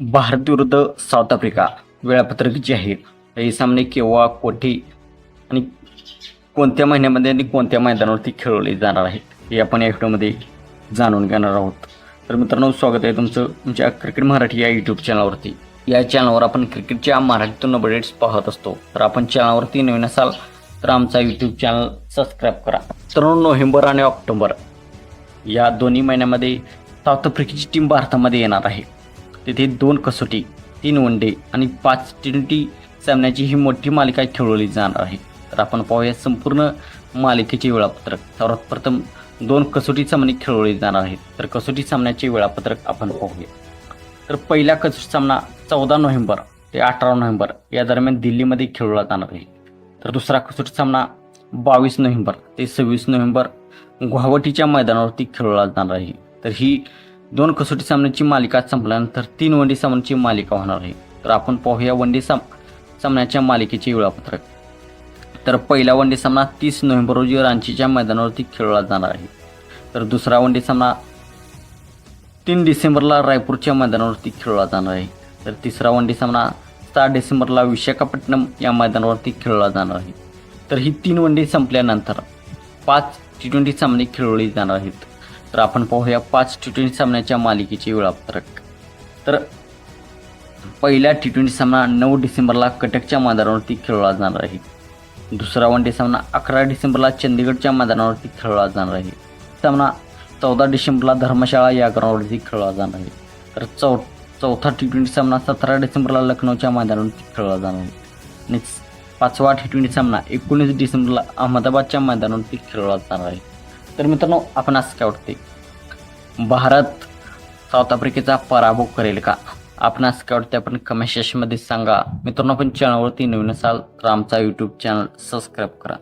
भारत विरुद्ध south Africa वेळापत्रक आहे हे सामने केव्हा कोठे आणि कोणत्या महिन्यामध्ये आणि कोणत्या मैदानावरती खेळवले जाणार आहेत हे आपण या व्हिडिओमध्ये जाणून घेणार आहोत. तर मित्रांनो स्वागत आहे तुमचं तुमच्या क्रिकेट मराठी या यूट्यूब चॅनलवरती या चॅनलवर आपण क्रिकेटच्या मराठीतून अपडेट्स पाहत असतो. तर आपण चॅनलवरती नवीन असाल तर आमचा यूट्यूब चॅनल सबस्क्राईब करा. तर नोव्हेंबर आणि ऑक्टोबर या दोन्ही महिन्यामध्ये साऊथ आफ्रिकेची टीम भारतामध्ये येणार आहे. तेथे दोन कसोटी तीन वन डे आणि पाच टी ट्वेंटी सामन्याची ही मोठी मालिका खेळवली जाणार आहे. तर आपण पाहूया संपूर्ण मालिकेचे वेळापत्रक. सर्वात प्रथम दोन कसोटी सामने खेळवले जाणार आहेत. तर कसोटी सामन्याचे वेळापत्रक आपण पाहूया. तर पहिला कसोटी सामना चौदा नोव्हेंबर ते अठरा नोव्हेंबर या दरम्यान दिल्लीमध्ये खेळवला जाणार आहे. तर दुसरा कसोटी सामना बावीस नोव्हेंबर ते सव्वीस नोव्हेंबर गुवाहाटीच्या मैदानावरती खेळवला जाणार आहे. तर ही दोन कसोटी सामन्याची मालिका संपल्यानंतर तीन वनडे सामन्याची मालिका होणार आहे. तर आपण पाहूया वनडे साम सामन्याच्या मालिकेचे वेळापत्रक. तर पहिला वनडे सामना तीस नोव्हेंबर रोजी रांचीच्या मैदानावरती खेळला जाणार आहे. तर दुसरा वनडे सामना तीन डिसेंबरला रायपूरच्या मैदानावरती खेळला जाणार आहे. तर तिसरा वनडे सामना सात डिसेंबरला विशाखापट्टणम या मैदानावरती खेळला जाणार आहे. तर ही तीन वनडे संपल्यानंतर पाच टी ट्वेंटी सामने खेळवले जाणार आहेत. तर आपण पाहूया पाच टी ट्वेंटी सामन्याच्या मालिकेचे वेळापत्रक. तर पहिला टी ट्वेंटी सामना नऊ डिसेंबरला कटकच्या मैदानावरती खेळवला जाणार आहे. दुसरा वन डे सामना अकरा डिसेंबरला चंदीगडच्या मैदानावरती खेळवला जाणार आहे. सामना चौदा डिसेंबरला धर्मशाळा या ग्राउंडवरती खेळवला जाणार आहे. तर चौ चौथा टी ट्वेंटी सामना सतरा डिसेंबरला लखनौच्या मैदानावरती खेळवला जाणार आहे. आणि पाचवा टी ट्वेंटी सामना एकोणीस डिसेंबरला अहमदाबादच्या मैदानावरती खेळवला जाणार आहे. तर मित्रांनो आपण असं काय वाटते भारत साऊथ आफ्रिकेचा पराभव करेल का? आपण असं काय वाटते आपण कमेंट सेक्शनमध्ये सांगा. मित्रांनो आपण चॅनलवरती नवीन असाल तर आमचा यूट्यूब चॅनल सबस्क्राईब करा.